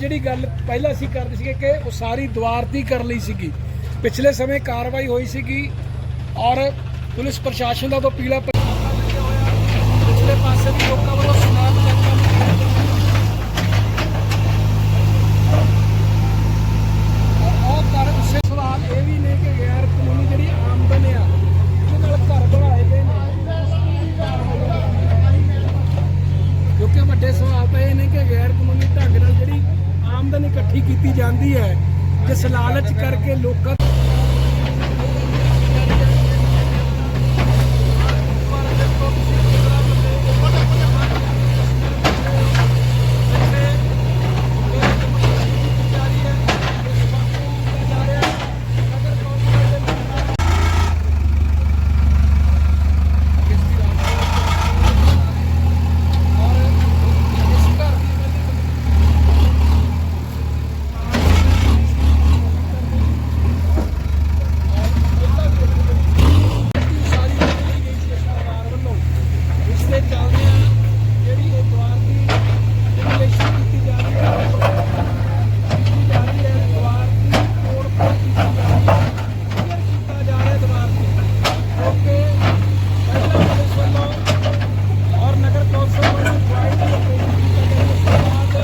ਜਿਹੜੀ ਗੱਲ ਪਹਿਲਾਂ ਅਸੀਂ ਕਰਦੇ ਸੀਗੇ ਕਿ ਉਹ ਸਾਰੀ ਦੁਆਰਤੀ ਕਰ ਲਈ ਸੀਗੀ। ਪਿਛਲੇ ਸਮੇਂ ਕਾਰਵਾਈ ਹੋਈ ਸੀਗੀ ਔਰ ਪੁਲਿਸ ਪ੍ਰਸ਼ਾਸਨ ਦਾ ਤੋਂ ਪੀਲਾ ਪਿਛਲੇ ਪਾਸੇ ਵੀ ਲੋਕਾਂ ਵੱਲੋਂ ਸਨੈਪ ਚੱਕਾਂ ਔਰ ਉਹ ਕਰ ਉਸੇ ਸਵਾਲ ਇਹ ਵੀ ਨੇ ਕਿ ਗੈਰ ਕਾਨੂੰਨੀ ਜਿਹੜੀ ਆਮਦਨ ਆ ਇਹਦੇ ਨਾਲ ਘਰ ਬਣਾਏ ਗਏ ਨੇ ਕਿਉਂਕਿ ਵੱਡੇ ਸਵਾਲ ਤਾਂ ਇਹ ਨੇ ਕਿ ਗੈਰ ਕਾਨੂੰਨੀ ਢੰਗ ਨਾਲ ਜਿਹੜੀ ਆਮਦਨ ਇਕੱਠੀ ਕੀਤੀ ਜਾਂਦੀ ਹੈ ਜਿਸ ਲਾਲਚ ਕਰਕੇ ਲੋਕਾਂ ਇਸ ਦੇ ਚੱਲਦੇ ਆ ਜਿਹੜੀ ਇਹ ਦੁਆਰ ਦੀ ਡਿਮੋਲੇਸ਼ਨ ਕੀਤੀ ਜਾ ਰਹੀ ਹੈ ਕੀਤੀ ਜਾ ਰਹੀ ਹੈ ਦੁਆਰ ਦੀ ਤੋੜ ਫੋੜ ਕੀਤੀ ਜਾ ਰਹੀ ਹੈ ਕਲੀਅਰ ਕੀਤਾ ਜਾ ਰਿਹਾ ਦੁਆਰ ਦੀ ਕਿਉਂਕਿ ਪਹਿਲਾਂ ਪੁਲਿਸ ਵੱਲੋਂ ਔਰ ਨਗਰ ਕੌਂਸਲ ਵੱਲੋਂ ਜੁਆਇੰਟ ਲੋਕੇਸ਼ਨ ਕੀਤਾ ਗਿਆ ਉਸ ਤੋਂ ਬਾਅਦ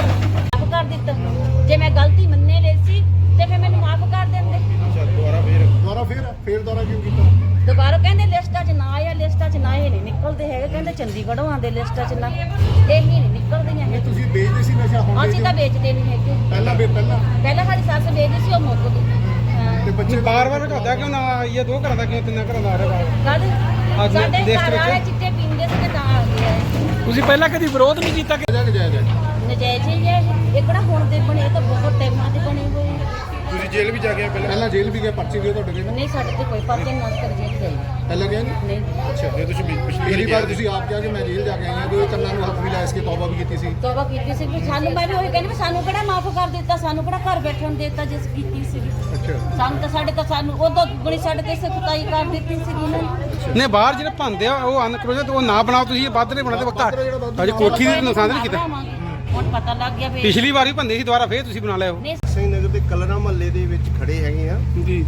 ਮਾਫ ਕਰ ਦਿੱਤਾ ਜੇ ਮੈਂ ਗਲਤੀ ਮੰਨੇ ਲਈ ਸੀ ਤੇ ਫਿਰ ਮੈਨੂੰ ਮਾਫ ਕਰ ਦਿੰਦੇ ਦੁਬਾਰਾ ਫੇਰ ਦੁਬਾਰਾ ਕਿਉਂ ਕੀਤਾ? ਦੁਬਾਰਾ ਕਹਿੰਦੇ ਲਿਸਟਾਂ 'ਚ ਨਾ ਆਇਆ ਲਿਸਟਾਂ 'ਚ ਨਾ ਇਹ ਨਹੀਂ ਨਿਕਲਦੇ ਹੈਗੇ। ਕਹਿੰਦੇ ਚੰਡੀਗੜ੍ਹੋਂ ਆਉਂਦੇ ਲਿਸਟਾਂ 'ਚ ਨਾ। ਇਹ ਹੀ ਨਹੀਂ ਨਿਕਲਦੀਆਂ ਇਹ। ਤੁਸੀਂ ਵੇਚਦੇ ਸੀ ਨਸ਼ਾ ਹੁਣ ਅਸੀਂ ਤਾਂ ਵੇਚਦੇ ਵੇਚਦੇ ਨਹੀਂ ਹੈਗੇ। ਹੋ? ਪਹਿਲਾਂ ਵੇ ਪਹਿਲਾਂ। ਪਹਿਲਾਂ ਸਾਡੀ ਸੱਸ ਵੇਚਦੀ ਸੀ ਉਹ ਮੁੱਕ ਗਈ। ਤੇ ਬੱਚੇ ਬਾਰ ਬਾਰ ਘਟਦਾ ਕਿਉਂ ਨਾ ਇਹ ਦੋ ਘਰਾਂ ਦਾ ਕਿਉਂ ਤਿੰਨਾਂ ਘਰਾਂ ਦਾ ਆ ਰਿਹਾ ਬਾਰ ਕਾਹਦੇ? ਅੱਜ ਸਾਡੇ ਦੇਸ਼ ਘਰ ਵਿੱਚ- ਵਾਲੇ ਚਿੱਟੇ ਪੀਂਦੇ ਸੀ ਤੇ ਤਾਂ ਆ ਗਿਆ। ਇਹ। ਤੁਸੀਂ ਪਹਿਲਾਂ ਕਦੀ ਵਿਰੋਧ ਨਹੀਂ ਕੀਤਾ ਕਿ ਜਾਇਜ਼ ਹੈ। ਨਜਾਇਜ਼ ਹੀ ਹੈ ਇਹ ਕਿਹੜਾ ਹੁਣ ਦੇ ਬਣੇ ਇਹ ਤਾਂ ਬਹੁਤ ਟਾਈਮਾਂ ਦੇ ਜੇਲ੍ਹ ਵੀ ਜਾ ਆਏ ਪਹਿਲਾਂ? ਪਹਿਲਾਂ ਜੇਲ੍ਹ ਵੀ ਗਏ ਪਰਚੇ ਵੀ ਤੁਹਾਡੇ ਕੋਲ? ਨਹੀਂ ਸਾਡੇ ਤੇ ਕੋਈ ਪਰਚੇ ਨਾ ਕਰ ਜੇ ਗਈ ਪਹਿਲਾਂ ਗਏ ਨਹੀਂ ਨਹੀਂ। ਅੱਛਾ ਇਹ ਤੁਸੀਂ ਪਿਛਲੀ ਵਾਰੀ ਵਾਰ ਤੁਸੀਂ ਆਪ ਕਿਹਾ ਕਿ ਮੈਂ ਜੇਲ੍ਹ ਜਾ ਕੇ ਆਈ ਹਾਂ ਕੋਈ ਕੰਨਾਂ ਨੂੰ ਹੱਥ ਵੀ ਲਾਇਆ ਇਸ ਕੇ ਤੌਬਾ ਵੀ ਕੀਤੀ ਸੀ। ਤੋਬਾ ਕੀਤੀ ਸੀ ਵੀ ਸਾਨੂੰ ਮੈਂ ਵੀ ਉਹੀ ਕਹਿੰਦੀ ਵੀ ਸਾਨੂੰ ਕਿਹੜਾ ਮਾਫ ਕਰ ਦਿੱਤਾ ਸਾਨੂੰ ਕਿਹੜਾ ਘਰ ਬੈਠਣ ਦਿੱਤਾ ਜਿਸ ਕੀਤੀ ਸੀ। ਅੱਛਾ। ਸਾਨੂੰ ਤਾਂ ਸਾਡੇ ਤਾਂ ਸਾਨੂੰ ਉਦੋਂ ਦੁੱਗਣੀ ਸਾਡੇ ਤੇ ਸਖਤਾਈ ਕਰ ਦਿੱਤੀ ਸੀ ਉਹਨਾਂ ਨੇ ਨੇ ਬਾਹਰ ਜਿਹੜੇ ਭੰਦੇ ਆ ਉਹ ਅਨਕਰੋਜ ਉਹ ਨਾ ਬਣਾਓ ਤੁਸੀਂ ਇਹ ਵੱਧ ਨਹੀਂ ਬਣਾਦੇ ਵਕਤ ਅਜੇ ਕੋਠੀ ਦੀ ਨੁਕਸਾਨ ਨਹੀਂ ਕੀਤਾ। ਹੁਣ ਪਤਾ ਲੱਗ ਗਿਆ ਵੀ ਪਿਛਲੀ ਵਾਰ ਵੀ ਭੰਦੇ ਸੀ ਦੁਬਾਰਾ ਫੇਰ ਤੁਸੀਂ ਬਣਾ ਲਿਆ ਉਹ। ਨਹੀਂ ਕਲਰਾ ਮਹੱਲੇ ਦੇ ਵਿੱਚ ਖੜੇ ਹੈਗੇ ਆ। ਜੀ।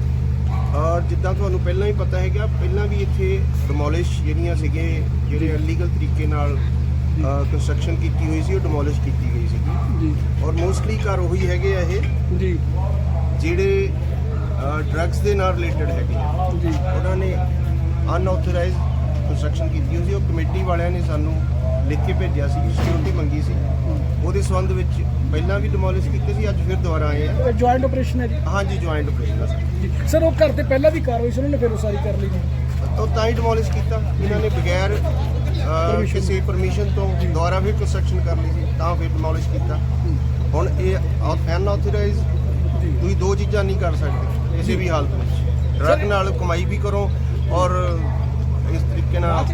ਔਰ ਜਿੱਦਾਂ ਤੁਹਾਨੂੰ ਪਹਿਲਾਂ ਹੀ ਪਤਾ ਹੈਗਾ ਪਹਿਲਾਂ ਵੀ ਇੱਥੇ ਡਿਮੋਲਿਸ਼ ਜਿਹੜੀਆਂ ਸੀਗੇ ਜਿਹੜੇ ਇਲੀਗਲ ਤਰੀਕੇ ਨਾਲ ਕੰਸਟਰਕਸ਼ਨ ਕੀਤੀ ਹੋਈ ਸੀ ਉਹ ਡਿਮੋਲਿਸ਼ ਕੀਤੀ ਗਈ ਸੀ ਜੀ। ਔਰ ਮੋਸਟਲੀ ਘਰ ਉਹੀ ਹੈਗੇ ਆ ਇਹ ਜੀ। ਜਿਹੜੇ ਡਰੱਗਸ ਦੇ ਨਾਲ ਰਿਲੇਟਡ ਹੈਗੇ ਆ। ਜੀ। ਉਹਨਾਂ ਨੇ ਅਨਆਥੋਰਾਈਜ਼ਡ ਕੰਸਟਰਕਸ਼ਨ ਕੀਤੀ ਹੋਈ ਸੀ ਉਹ ਕਮੇਟੀ ਵਾਲਿਆਂ ਨੇ ਸਾਨੂੰ ਲਿਖ ਕੇ ਭੇਜਿਆ ਸੀ ਸਿਕਿਉਰਿਟੀ ਮੰਗੀ ਸੀ। ਉਹਦੇ ਸੰਬੰਧ ਵਿੱਚ ਪਹਿਲਾਂ ਵੀ ਡਿਮੋਲਿਸ਼ ਕੀਤੇ ਸੀ ਅੱਜ ਫਿਰ ਦੁਬਾਰਾ ਆਏ ਆ। ਜੁਆਇੰਟ ਆਪਰੇਸ਼ਨ ਹੈ ਜੀ? ਹਾਂਜੀ ਜੁਆਇੰਟ ਆਪਰੇਸ਼ਨ ਸਰ। ਜੀ। ਸਰ ਉਹ ਘਰ ਤੇ ਪਹਿਲਾਂ ਵੀ ਕਾਰਵਾਈ ਸੀ ਉਹਨਾਂ ਨੇ ਫਿਰ ਉਸਾਰੀ ਕਰ ਲਈ ਜੀ? ਉਹ ਤਾਂ ਹੀ ਡਿਮੋਲਿਸ਼ ਕੀਤਾ। ਇਹਨਾਂ ਨੇ ਬਗੈਰ ਕਿਸੇ ਪਰਮਿਸ਼ਨ ਤੋਂ ਦੁਬਾਰਾ ਵੀ ਕੰਸਟਰਕਸ਼ਨ ਕਰ ਲਈ ਸੀ ਤਾਂ ਫਿਰ ਡਿਮੋਲਿਸ਼ ਕੀਤਾ। ਹੁਣ ਇਹ ਅਨਆਥੋਰਾਈਜ਼ ਤੁਸੀਂ ਦੋ ਚੀਜ਼ਾਂ ਨਹੀਂ ਕਰ ਸਕਦੇ ਕਿਸੇ ਵੀ ਹਾਲਤ ਵਿੱਚ। ਡਰਗ ਨਾਲ ਕਮਾਈ ਵੀ ਕਰੋ ਔਰ ਇਸ ਤਰੀਕੇ ਨਾਲ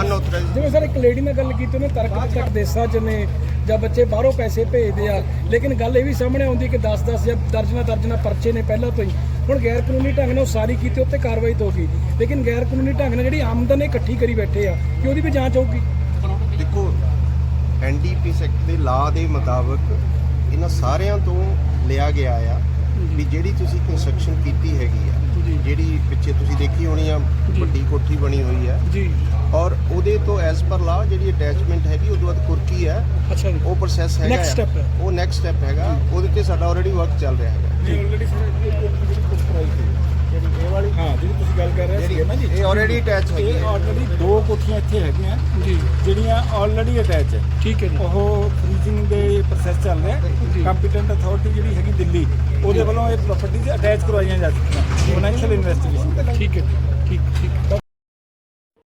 ਅਨਆਥੋਰਾਈਜ਼ ਜਿਵੇਂ ਸਰ ਇੱਕ ਲੇਡੀ ਨਾਲ ਗੱਲ ਕੀਤੀ ਉਹਨੇ ਤਰਕ ਤੱਕ ਦੇਸਾਂ ਚ ਨੇ ਜਾਂ ਬੱਚੇ ਬਾਹਰੋਂ ਪੈਸੇ ਭੇਜਦੇ ਆ। ਲੇਕਿਨ ਗੱਲ ਇਹ ਵੀ ਸਾਹਮਣੇ ਆਉਂਦੀ ਕਿ 10-10 ਜਾਂ ਦਰਜਨਾ ਦਰਜਨਾ ਪਰਚੇ ਨੇ ਪਹਿਲਾਂ ਤੋਂ ਹੀ। ਹੁਣ ਗੈਰ ਕਾਨੂੰਨੀ ਢੰਗ ਨਾਲ ਉਸਾਰੀ ਕੀਤੀ ਉੱਤੇ ਕਾਰਵਾਈ ਤਾਂ ਗਈ। ਲੇਕਿਨ ਗੈਰ ਕਾਨੂੰਨੀ ਢੰਗ ਨਾਲ ਜਿਹੜੀ ਆਮਦਨ ਇਕੱਠੀ ਕਰੀ ਬੈਠੇ ਆ ਕਿ ਉਹਦੀ ਵੀ ਜਾਂਚ ਹੋਊਗੀ? ਦੇਖੋ ਐਨਡੀਪੀ ਸੈਕਟ ਦੇ ਲਾ ਦੇ ਮੁਤਾਬਕ ਇਹਨਾਂ ਸਾਰਿਆਂ ਤੋਂ ਲਿਆ ਗਿਆ ਆ। ਵੀ ਜਿਹੜੀ ਤੁਸੀਂ ਕੰਸਟਰਕਸ਼ਨ ਕੀਤੀ ਹੈਗੀ ਆ। ਜਿਹੜੀ ਪਿੱਛੇ ਤੁਸੀਂ ਦੇਖੀ ਹੋਣੀ ਆ ਵੱਡੀ ਕੋਠੀ ਬਣੀ ਹੋਈ ਆ। ਜੀ। ਔਰ ਉਹਦੇ ਤੋਂ ਐਸ ਪਰ ਲਾ ਜਿਹੜੀ ਅਟੈਚਮੈਂਟ ਹੈਗੀ ਉਹਦੇ ਬਾਅਦ ਕੁਰਕੀ ਹੈ ਅੱਛਾ ਜੀ। ਉਹ ਪ੍ਰੋਸੈਸ ਹੈਗਾ ਆ। step ਹੈ। ਉਹ ਨੈਕਸਟ ਸਟੈਪ ਹੈਗਾ। ਉਹਦੇ ਤੇ ਸਾਡਾ ਆਲਰੇਡੀ ਵਰਕ ਚੱਲ ਰਿਹਾ ਹੈਗਾ। ਜੀ ਆਲਰੇਡੀ ਇਹ ਵਾਲੀ? ਹਾਂ ਜਿਹੜੀ ਤੁਸੀਂ ਗੱਲ ਇਹ ਆਲਰੇਡੀ ਅਟੈਚ ਹੈਗੀ ਹੈ। ਆਲਰੇਡੀ ਦੋ ਕੋਠੀਆਂ ਇੱਥੇ ਹੈਗੀਆਂ। ਜੀ। ਜਿਹੜੀਆਂ ਆਲਰੇਡੀ ਅਟੈਚ ਹੈ। ਠੀਕ ਹੈ ਜੀ। ਉਹ ਫ੍ਰੀਜ਼ਿੰਗ ਦੇ ਪ੍ਰੋਸੈਸ ਚੱਲ ਰਿਹਾ ਕੰਪੀਟੈਂਟ ਅਥਾਰਟੀ ਜਿਹੜੀ ਹੈਗੀ ਦਿੱਲੀ ਉਹਦੇ ਵੱਲੋਂ ਇਹ ਪ੍ਰਾਪਰਟੀਜ਼ ਅਟੈਚ ਕਰਵਾਈਆਂ ਜਾ ਚੁੱਕੀਆਂ ਫਾਈਨੈਂਸ਼ੀਅਲ ਇਨਵੈਸਟੀਗੇਸ਼ਨ ਠੀਕ ਹੈ ਠੀਕ ਠੀਕ।